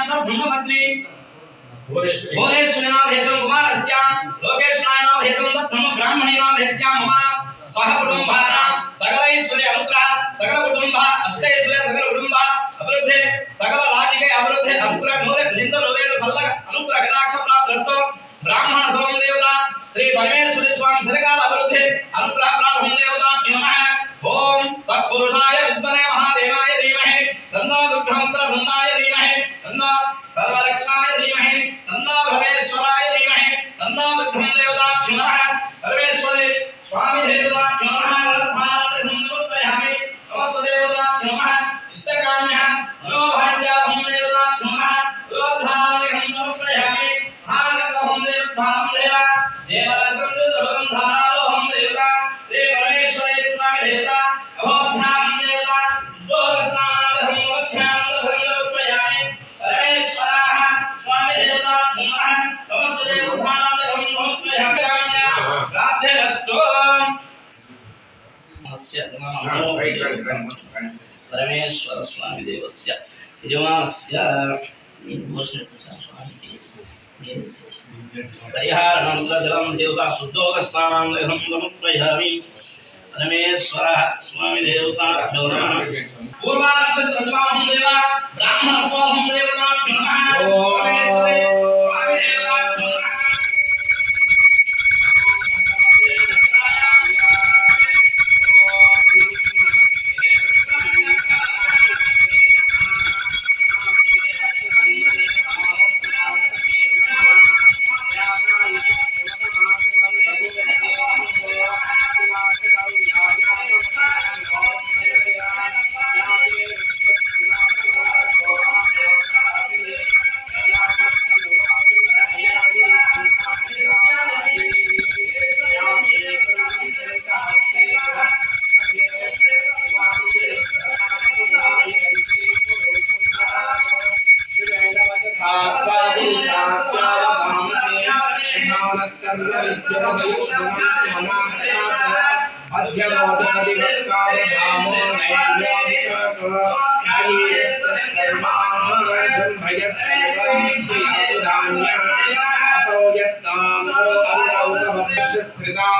శ్రీకాంత బ్రహ్మమంత్రి భువనేశ్వరినాభేదం కుమారస్య. లోకేశ్వరాయనాభేదం తద్బ్రహ్మ బ్రాహ్మణినాభేస్య మమ. సహ కుటుంబాన సకలైశ్వర్య అనుగ్ర. సకల కుటుంబ. అష్టైశ్వర్య సకల కుటుంబ. అభివృద్ధి. సకల రాజకీయ అభివృద్ధి. అనుగ్రహ मामलेवा देवलकं दुर्गं धारालोहं देवता, श्री परमेश्वरे स्वामी देवता अभोध्याम देवता दोहस्नानदहं मुख्यां दहं प्रयामि परमेश्वराः स्वामी देवता पुनः तमस्तुते उठानादहं मुख्याम्या राधे रस्तो अस्य परमेश्वर स्वामी देवस्य, यजमानस्य भूषण स्वामी देव పరిహారమంతజలం దేవత శుద్ధోగ స్నానాంగం ప్రయామి రమేశ్వర స్వామి దేవత పూర్వాక్షత్రద్వాహం దేవ బ్రాహ్మణ స్వాహం దేవత దేవత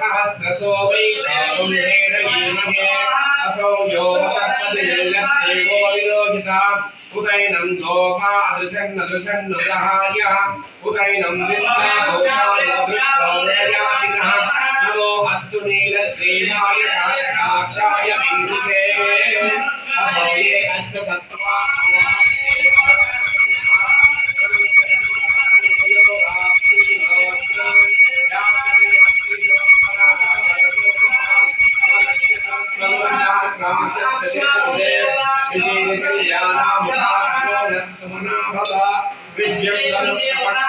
सहस्रसो वैशालं भेदयेमहे असौ यो सर्पदिर्लक्षेवो विलोकिता उदैनं गोपादृशन्नदृशन्नुदहार्यः उदैनं विश्वाभूताय सदृष्टोदयादिनः नमो अस्तु नीलश्रीमाय सहस्राक्षाय विन्दुषे अहो ये अस्य सत्त्वा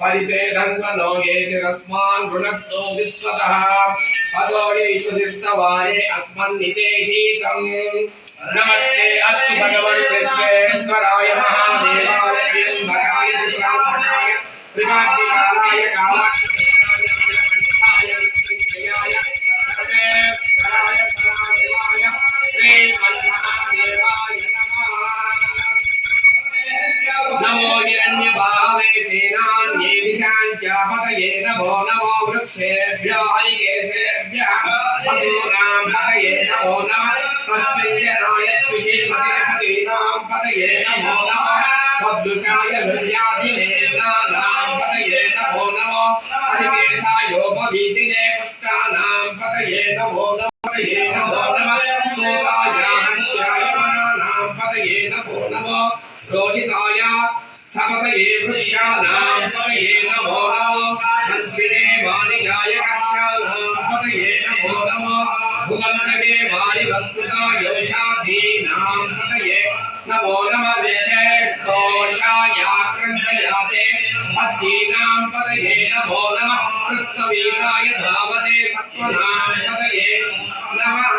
धन्वने परितेदन्वनो येतिरस्मान् गृणत्सो विश्वतः अतो येषु दिष्टवारे अस्मन्नितेहीतम् नमस्ते अस्तु भगवन् विश्वेश्वराय महादेवाय नमो वृक्षेभ्यो हरिकेशेभ्यः पशूनां पतये नमो नमः स्वस्मिञ्जनाय तुषीमतिहतीनां पतये नमो नमः सद्दुषाय हृद्याधिनेनानां पतये नमो नमो हरिकेशायोपवीतिने पुष्टानां पतये नमो नमः पतये नमो नमः सोतायान्त्यायमानानां पतये नमो नमः रोहिताय स्थपतये वृक्षाणां पतये नमो पदये नमो नमः कृष्णवीराय धावते सत्त्वनां पदये नमः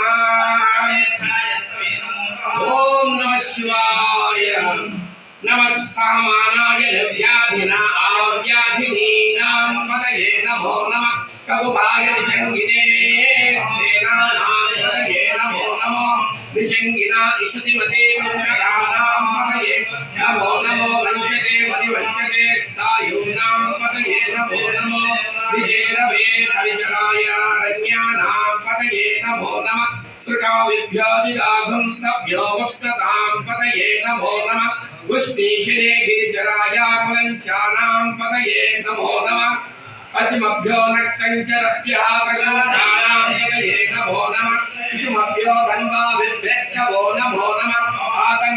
ॐ नमः शिवाय नमः सामानाय व्याधिना आव्याधिनीनां पदये नमो नमः ककुभाय निषङ्गिने నిషంగినా ఇషుతిమతే కస్కరానాం పదయే నమో నమో వంచతే మరి వంచతే స్థాయూనాం పదయే నమో నమో విజేరవే హరిచరాయ రమ్యానాం పదయే నమో నమ సృకావిభ్యోజిగాఘం స్తభ్యో వస్తతాం పదయే నమో నమ వృష్ణీశిరే గిరిచరాయ కులంచానాం పదయే నమో నమ పశుమభ్యో నక్తంచరభ్యः కషానాం పదయే నమో నమ శిశుమభ్యో ధన్వా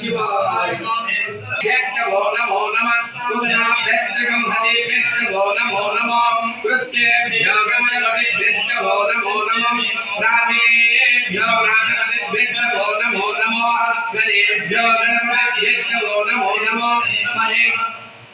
शिवाय भ्यश्च वो नमो नमः गुणाभ्यश्च गंहतेभ्यश्च वो नमो नमः कृष्णेभ्यो गन्धपतिभ्यश्च वो नमो नमः राधेभ्यो राधपतिभ्यश्च वो नमो नमः गणेभ्यो गणपतिभ्यश्च वो नमो नमः महे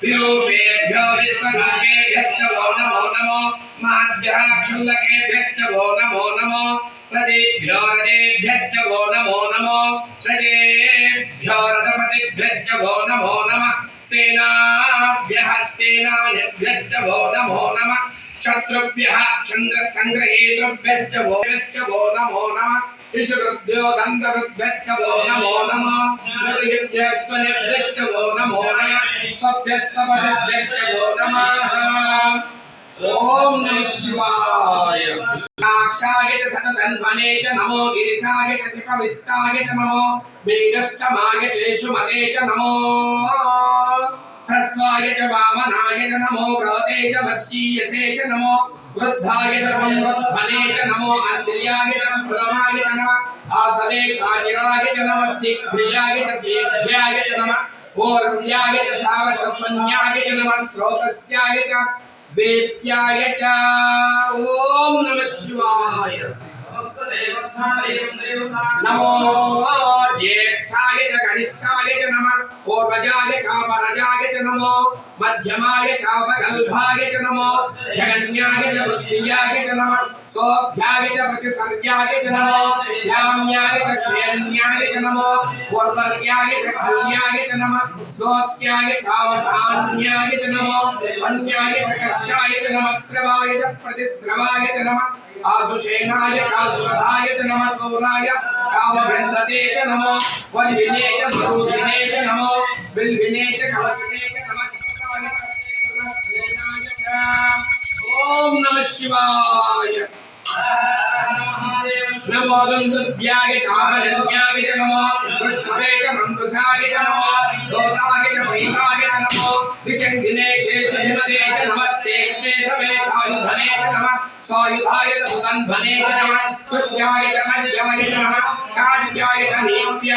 विरूपेभ्यो विश्वरूपेभ्यश्च वो नमो नमो महद्भ्यः क्षुल्लकेभ्यश्च वो नमो नमो रजेभ्यो रजेभ्यश्च वो नमो नमो। रजेभ्यो रथपतिभ्यश्च वो नमो नमः। सेनाभ्यः सेनानिभ्यश्च वो नमो नमः। शत्रुभ्यः चन्द्र सङ्ग्रहेतृभ्यश्च वो नमो नमः। ईश्वरुभ्यो दन्तरुभ्यश्च वो नमो नमः। मृगेभ्यः स्वनिभ्यश्च वो नमो नमः। स्वभ्यः स्वपतिभ्यश्च वो नमः। ॐ नमः शिवाय। రుద్రాక్షాయ చ సతతన్వనే చ నమో గిరిశాయ చ శిఖవిష్టాయ చ నమో బీడష్టమాయ చేషుమతే చ నమో హ్రస్వాయ చ వామనాయ చ నమో వ్రతే చ వర్షీయసే చ నమో వృద్ధాయ చ సంవృద్ధనే చ నమో అద్రియాయ చ ప్రథమాయ చ నమ ఆసదే చాచిరాయ చ నమ సిద్ధియాయ చ సేభ్యాయ చ నమ ఓర్వ్యాయ చ సావచ ఓ नमो ज्येष्ठाय च कनिष्ठाय च नमः। पूर्वजाय च परजाय च नमो। मध्यमाय च अपगल्भाय च नमो। जगन्याय च बुद्धियाय च नमः। सोऽभ्याय च प्रतिसर्याय च नमो। याम्याय च क्षेम्याय च नमो। पूर्वर्याय च खल्याय च नमः। श्रोत्याय च अवसान्याय च नमो। अन्याय च कक्षाय च नमः। श्रवाय च प्रतिश्रवाय च नमः। आसुषेणाय चासुरधाय च नमः सूराय चावभृन्दते च नमो वल्विने च मरुधिने च नमो बिल्विने च कवचिने च नमः चित्राय च सेनाय च ॐ नमः शिवाय नमोदन्तुभ्यागिताभर नमो पृष्ठभेक मृङ्गुशागित नमो दोतागित वैतागित नमो विषङ्गिने शेषहिमदे च नमस्ते श्रेषवे सायुधने च नमः स्वायुधायत सुगन्धने च नमः सुत्यागित मध्यागित नमः काट्यागित नेप्य